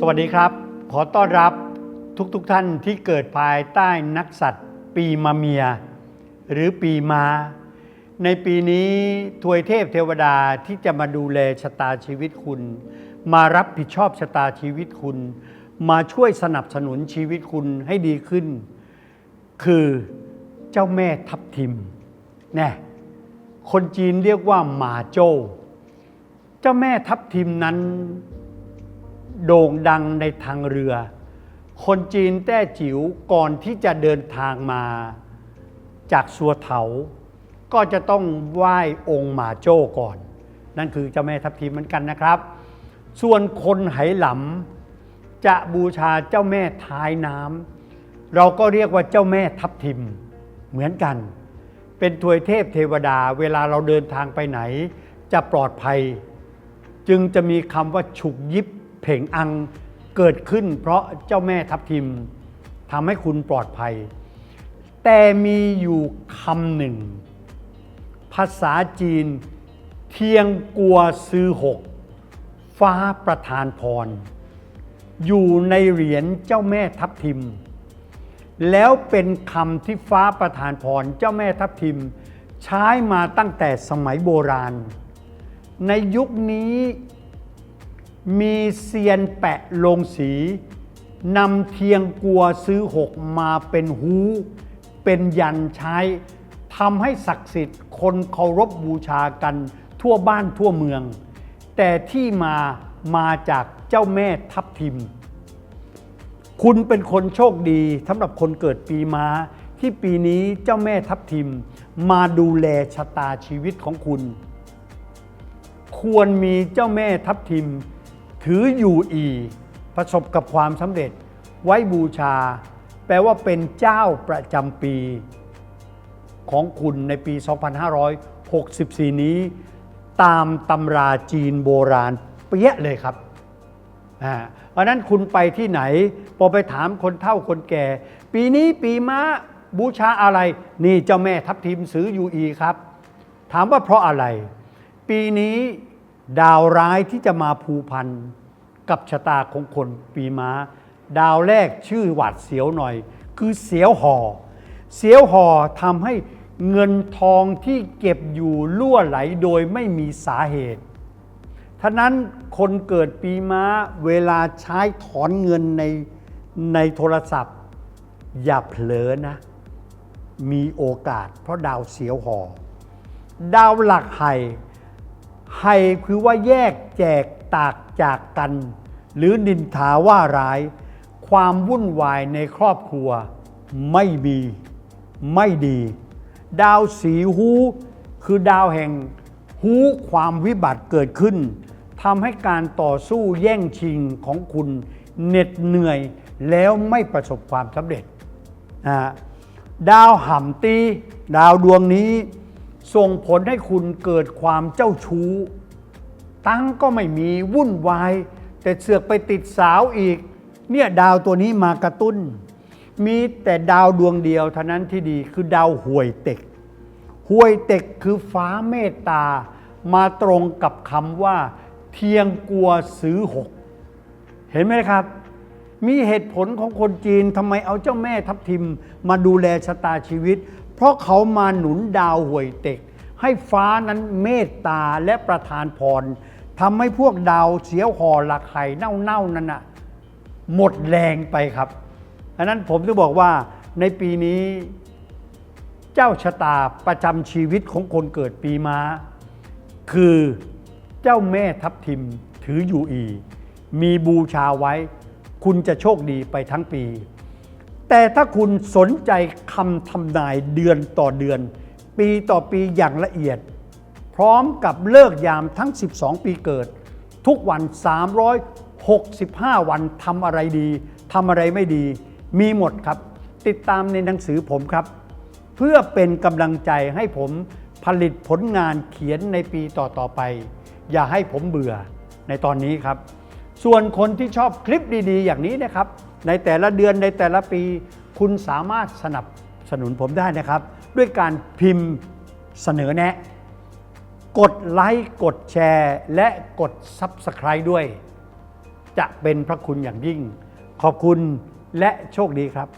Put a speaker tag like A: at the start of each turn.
A: สวัสดีครับ ขอต้อนรับทุกๆทท่านที่เกิดภายใต้นักสัตว์ ปีมะเมีย หรือปีมา ในปีนี้ทวยเทพเทวดาที่จะมาดูแลชะตาชีวิตคุณ มารับผิดชอบชะตาชีวิตคุณ มาช่วยสนับสนุนชีวิตคุณให้ดีขึ้น คือเจ้าแม่ทับทิมแน่คนจีนเรียกว่าหมาโจ้ เจ้าแม่ทับทิมนั้น โด่งดังในทางเรือ คนจีนแต้จิ๋วก่อนที่จะเดินทางมา จากสัวเถา ก็จะต้องไหว้องค์หมาโจ้ก่อน นั่นคือเจ้าแม่ทับทิมเหมือนกันนะครับ ส่วนคนไหหลำจะบูชาเจ้าแม่ท้ายน้ำเราก็เรียกว่าเจ้าแม่ทับทิมเหมือนกัน เป็นถวยเทพเทวดาเวลาเราเดินทางไปไหน จะปลอดภัย จึงจะมีคำว่าฉุกยิบ เพ่งอังเกิดขึ้น เพราะเจ้าแม่ทับทิมทำให้คุณปลอดภัย แต่มีอยู่คำหนึ่ง ภาษาจีนเทียงกัวซือหก ฟ้าประทานพร อยู่ในเหรียญเจ้าแม่ทับทิม แล้วเป็นคำที่ฟ้าประทานพรเจ้าแม่ทับทิม ใช้มาตั้งแต่สมัยโบราณ ในยุคนี้ มีเซียนแปะลงสีนำเทียงกลัวซื้อหกมาเป็นหูเป็นยันใช้ทำให้ศักดิ์สิทธิ์คนเคารพบูชากันทั่วบ้านทั่วเมือง แต่ที่มามาจากเจ้าแม่ทับทิม คุณเป็นคนโชคดีสำหรับคนเกิดปีม้า ที่ปีนี้เจ้าแม่ทับทิม มาดูแลชะตาชีวิตของคุณ ควรมีเจ้าแม่ทับทิม ถืออยู่อีประสบกับความสำเร็จ ไว้บูชา แปลว่าเป็นเจ้าประจำปี ของคุณในปี 2564 นี้ ตามตำราจีนโบราณเปี้ยเลยครับอ่าเพราะนั้นคุณไปที่ไหน พอไปถามคนเฒ่าคนแก่ ปีนี้ปีม้าบูชาอะไร นี่เจ้าแม่ทับทิมซื้อยูอีครับ ถามว่าเพราะอะไร ปีนี้ ดาวร้ายที่จะมาผูพันกับชะตาของคนปีม้า ดาวแรกชื่อหวาดเสียวหน่อย คือเสียวห่อเสียวห่อทำให้เงินทองที่เก็บอยู่ล่วไหลโดยไม่มีสาเหตุท่านั้นคนเกิดปีม้าเวลาใช้ถอนเงินในในโทรศัพท์ อย่าเผลอนะ มีโอกาสเพราะดาวเสียวหอ ดาวหลักไห่ ไห่คือว่าแยกแจกตากจากกัน หรือนินทาว่าร้าย ความวุ่นวายในครอบครัว ไม่มี ไม่ดี ดาวสีหูคือดาวแห่งหูความวิบัติเกิดขึ้นทำให้การต่อสู้แย่งชิงของคุณเหน็ดเหนื่อยแล้วไม่ประสบความสำเร็จนะดาวห่ำตี ดาวดวงนี้ ส่งผลให้คุณเกิดความเจ้าชู้ ตั้งก็ไม่มีวุ่นวาย แต่เสือกไปติดสาวอีก เนี่ยดาวตัวนี้มากระตุ้น มีแต่ดาวดวงเดียวเท่านั้นที่ดีคือดาวห่วยเต็กห่วยเต็กคือฟ้าเมตตา มาตรงกับคำว่า เทียงกลัวซื้อหก เห็นไหมครับ มีเหตุผลของคนจีนทำไมเอาเจ้าแม่ทับทิมมาดูแลชะตาชีวิต เพราะเขามาหนุนดาวห่วยเต็ก ให้ฟ้านั้นเมตตาและประทานพรทำให้พวกดาวเสียวห่อหลักไข่เน่าๆนั่นน่ะหมดแรงไปครับอันนั้นผมถึงบอกว่าในปีนี้ เจ้าชะตาประจำชีวิตของคนเกิดปีม้า คือเจ้าแม่ทับทิมถืออยู่อี มีบูชาไว้ คุณจะโชคดีไปทั้งปี แต่ถ้าคุณสนใจคำทำนายเดือนต่อเดือน ปีต่อปีอย่างละเอียด พร้อมกับเลิกยามทั้ง 12 ปีเกิด ทุกวัน 365 วันทำอะไรดีทำอะไรไม่ดี มีหมดครับ ติดตามในหนังสือผมครับ เพื่อเป็นกำลังใจให้ผมผลิตผลงานเขียนในปีต่อๆไป อย่าให้ผมเบื่อในตอนนี้ครับ ส่วนคนที่ชอบคลิปดีๆ อย่างนี้นะครับ ในแต่ละเดือนในแต่ละปี คุณสามารถสนับสนุนผมได้นะครับ ด้วยการพิมพ์เสนอแนะ กดไลค์กดแชร์ และกด Subscribe ด้วย จะเป็นพระคุณอย่างยิ่ง ขอบคุณและโชคดีครับ